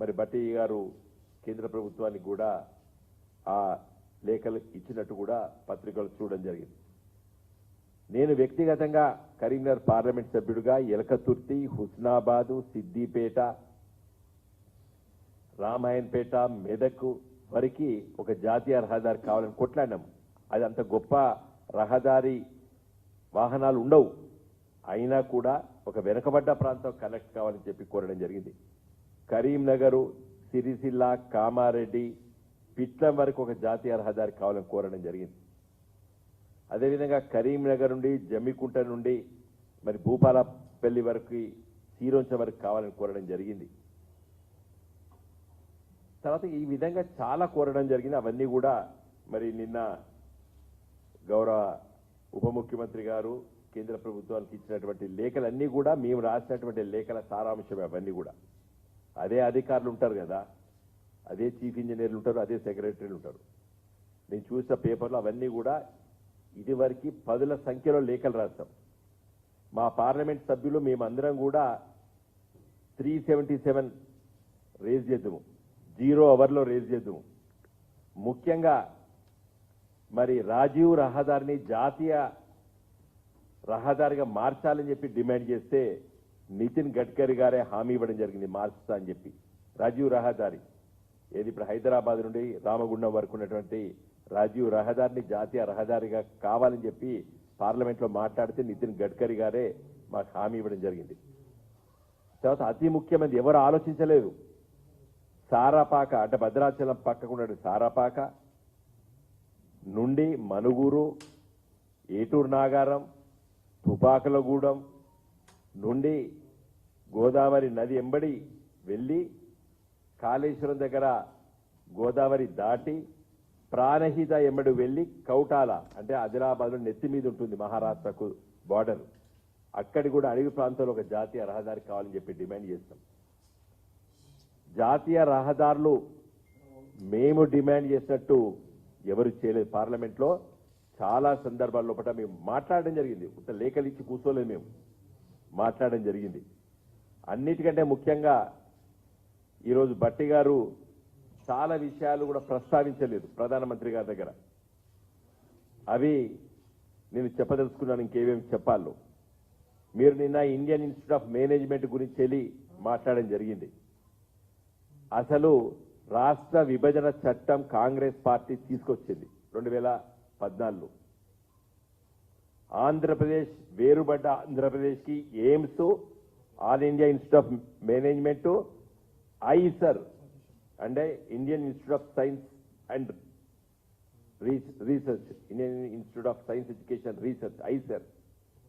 మరి భట్టయ్య గారు కేంద్ర ప్రభుత్వానికి కూడా ఆ లేఖలు ఇచ్చినట్టు కూడా పత్రికలు చూడడం జరిగింది. నేను వ్యక్తిగతంగా కరీంనగర్ పార్లమెంట్ సభ్యుడిగా ఎలకతుర్తి హుస్నాబాదు సిద్దిపేట రామాయణపేట మెదక్ వరకు ఒక జాతీయ రహదారి కావాలని కొట్లాడినాం. అది అంత గొప్ప రహదారి వాహనాలు ఉండవు. అయినా కూడా ఒక వెనుకబడ్డ ప్రాంతం కనెక్ట్ కావాలని చెప్పి కోరడం జరిగింది. కరీంనగర్ సిరిసిల్ల కామారెడ్డి పిట్లం వరకు ఒక జాతీయ రహదారి కావాలని కోరడం జరిగింది. అదేవిధంగా కరీంనగర్ నుండి జమ్మికుంట నుండి మరి భూపాలపల్లి వరకు సీరోంచ వరకు కావాలని కోరడం జరిగింది. తర్వాత ఈ విధంగా చాలా కోరడం జరిగింది. అవన్నీ కూడా మరి నిన్న గౌరవ ఉప ముఖ్యమంత్రి గారు కేంద్ర ప్రభుత్వానికి ఇచ్చినటువంటి లేఖలన్నీ కూడా మేము రాసినటువంటి లేఖల సారాంశం అవన్నీ కూడా. అదే అధికారులు ఉంటారు కదా అదే చీఫ్ ఇంజనీర్లు ఉంటారు అదే సెక్రటరీలు ఉంటారు. నేను చూసిన పేపర్లు అవన్నీ కూడా ఇదివరకు పదుల సంఖ్యలో లేఖలు రాస్తాం. మా పార్లమెంట్ సభ్యులు మేమందరం కూడా త్రీ సెవెంటీ సెవెన్ రేజ్ చేద్దాము. జీరో అవర్లో రేజ్ చేద్దాము. ముఖ్యంగా మరి రాజీవ్ రహదారిని జాతీయ రహదారిగా మార్చాలని చెప్పి డిమాండ్ చేస్తే నితిన్ గడ్కరీ గారే హామీ ఇవ్వడం జరిగింది మార్చుతా అని చెప్పి. రాజీవ్ రహదారి. ఏది ఇప్పుడు హైదరాబాద్ నుండి రామగుండం వరకు ఉన్నటువంటి రాజీవ్ రహదారిని జాతీయ రహదారిగా కావాలని చెప్పి పార్లమెంట్లో మాట్లాడితే నితిన్ గడ్కరీ గారే మాకు హామీ ఇవ్వడం జరిగింది. తర్వాత అతి ముఖ్యమైనది ఎవరు ఆలోచించలేదు. సారాపాక అంటే భద్రాచలం పక్కకు సారాపాక నుండి మనుగూరు ఏటూరు నాగారం తుపాకులగూడెం నుండి గోదావరి నది ఎంబడి వెళ్ళి కాళేశ్వరం దగ్గర గోదావరి దాటి ప్రాణహిత ఎంబడి వెళ్ళి కౌటాల అంటే ఆదిలాబాద్లో నెత్తి మీద ఉంటుంది మహారాష్ట్రకు బార్డర్. అక్కడి కూడా అడవి ప్రాంతంలో ఒక జాతీయ రహదారి కావాలని చెప్పి డిమాండ్ చేస్తాం. జాతీయ రహదారులు మేము డిమాండ్ చేసినట్టు ఎవరు చేయలేదు. పార్లమెంట్లో చాలా సందర్భాల లోపల మేము మాట్లాడడం జరిగింది. ఉత్త లేఖలు ఇచ్చి కూర్చోలేదు మేము. మాట్లాడడం జరిగింది. అన్నిటికంటే ముఖ్యంగా ఈరోజు బట్టి గారు చాలా విషయాలు కూడా ప్రస్తావించలేదు ప్రధానమంత్రి గారి దగ్గర. అవి నేను చెప్పదలుచుకున్నాను ఇంకేమేమి చెప్పాలో. మీరు నిన్న ఇండియన్ ఇన్స్టిట్యూట్ ఆఫ్ మేనేజ్మెంట్ గురించి వెళ్ళి మాట్లాడడం జరిగింది. అసలు రాష్ట్ర విభజన చట్టం కాంగ్రెస్ పార్టీ తీసుకొచ్చింది. రెండు వేల పద్నాలుగులో. ఆంధ్రప్రదేశ్ వేరుబడ్డ ఆంధ్రప్రదేశ్కి AIIMS all India institute of management IISER అంటే Indian institute of science and research Indian institute of science education research IISER.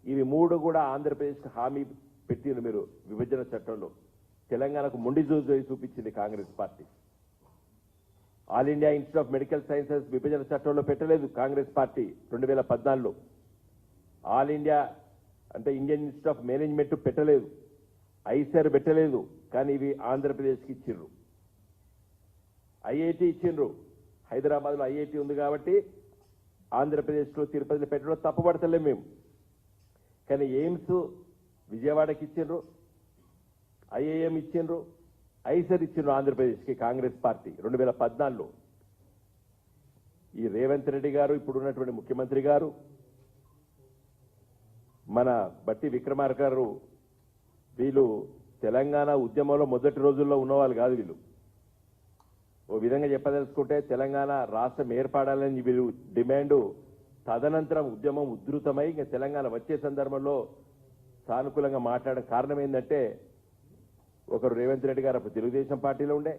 ఇవి మూడు కూడా ఆంధ్రప్రదేశ్కి హామీ పెట్టిన మీరు విభజన చట్టంలో. తెలంగాణకు మొండి జూజు చూపించింది Congress party. All India institute of medical sciences విభజన చట్టంలో పెట్టలేదు కాంగ్రెస్ పార్టీ రెండు వేల పద్నాలుగులో. ఆల్ ఇండియా అంటే ఇండియన్ ఇన్స్టిట్యూట్ ఆఫ్ మేనేజ్మెంట్ పెట్టలేదు. ఐసర్ పెట్టలేదు. కానీ ఇవి ఆంధ్రప్రదేశ్కి ఇచ్చిండ్రు ఐఐటి ఇచ్చిండ్రు హైదరాబాద్లో ఐఐటి ఉంది కాబట్టి ఆంధ్రప్రదేశ్లో తిరుపతిలో పెట్టడం తప్పుపడతలేం మేము. కానీ ఎయిమ్స్ విజయవాడకి ఇచ్చిండ్రు ఐఐఎం ఇచ్చిండ్రు ఐసర్ ఇచ్చిండ్రు ఆంధ్రప్రదేశ్కి కాంగ్రెస్ పార్టీ రెండు వేల పద్నాలుగులో. ఈ రేవంత్ రెడ్డి గారు ఇప్పుడు ఉన్నటువంటి ముఖ్యమంత్రి గారు మన బట్టి విక్రమార్క గారు వీళ్ళు తెలంగాణ ఉద్యమంలో మొదటి రోజుల్లో ఉన్నవాళ్ళు కాదు వీళ్ళు. ఓ విధంగా చెప్పదలుచుకుంటే తెలంగాణ రాష్ట్రం ఏర్పడాలని వీళ్ళు డిమాండు తదనంతరం ఉద్యమం ఉధృతమై ఇంకా తెలంగాణ వచ్చే సందర్భంలో సానుకూలంగా మాట్లాడడం కారణం ఏంటంటే ఒకరు రేవంత్ రెడ్డి గారు అప్పుడు తెలుగుదేశం పార్టీలో ఉండే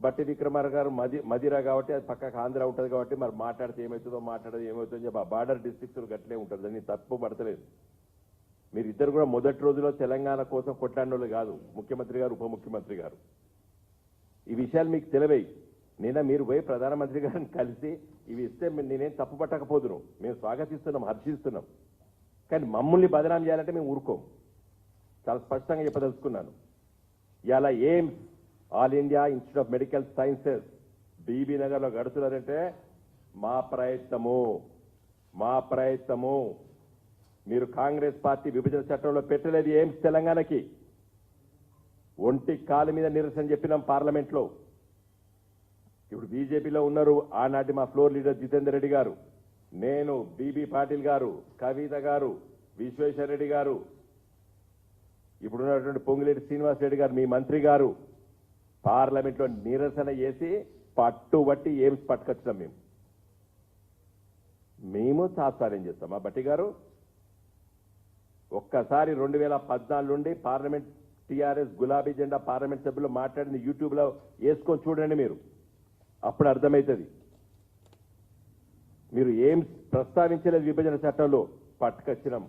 బట్టి విక్రమార గారు మది మదిరా కాబట్టి అది పక్కకు ఆంధ్ర ఉంటుంది కాబట్టి మరి మాట్లాడితే ఏమవుతుందో మాట్లాడేది ఏమవుతుందో చెప్పి ఆ బార్డర్ డిస్ట్రిక్ట్స్ గట్లే ఉంటుంది. దాన్ని తప్పు పడతలేదు. మీరు ఇద్దరు కూడా మొదటి రోజులో తెలంగాణ కోసం కొట్లాడినోళ్ళు కాదు. ముఖ్యమంత్రి గారు ఉప ముఖ్యమంత్రి గారు. ఈ విషయాలు మీకు తెలివై. నిన్న మీరు పోయి ప్రధానమంత్రి గారిని కలిసి ఇవి ఇస్తే నేనేం తప్పు పట్టకపోదును. మేము స్వాగతిస్తున్నాం హర్షిస్తున్నాం. కానీ మమ్మల్ని బదనాం చేయాలంటే మేము ఊరుకోం. చాలా స్పష్టంగా చెప్పదలుచుకున్నాను. ఇలా ఏం all India institute of medical sciences BB నగర్లో గడుతున్నారంటే మా ప్రయత్నము మా ప్రయత్నము. మీరు కాంగ్రెస్ పార్టీ విభజన చట్టంలో పెట్టలేదు ఏం తెలంగాణకి. ఒంటి కాలు మీద నిరసన చెప్పినాం పార్లమెంట్లో ఇప్పుడు బీజేపీలో ఉన్నారు ఆనాటి మా ఫ్లోర్ లీడర్ జితేందర్ రెడ్డి గారు నేను బీబీ పాటిల్ గారు కవిత గారు విశ్వేశ్వర రెడ్డి గారు ఇప్పుడున్నటువంటి పొంగిరెడ్డి శ్రీనివాస్ రెడ్డి గారు మీ మంత్రి గారు పార్లమెంట్లో నిరసన చేసి పట్టుబట్టి ఏమ్స్ పట్టుకొచ్చినాం మేము. మేము సాత్సార్యం చేస్తాం. ఆ బట్టి గారు ఒక్కసారి రెండు వేల పద్నాలుగు నుండి పార్లమెంట్ టీఆర్ఎస్ గులాబీ జెండా పార్లమెంట్ సభ్యులు మాట్లాడిన యూట్యూబ్లో వేసుకొని చూడండి మీరు. అప్పుడు అర్థమవుతుంది. మీరు ఏం ప్రస్తావించలేదు విభజన చట్టంలో పట్టుకొచ్చినాం.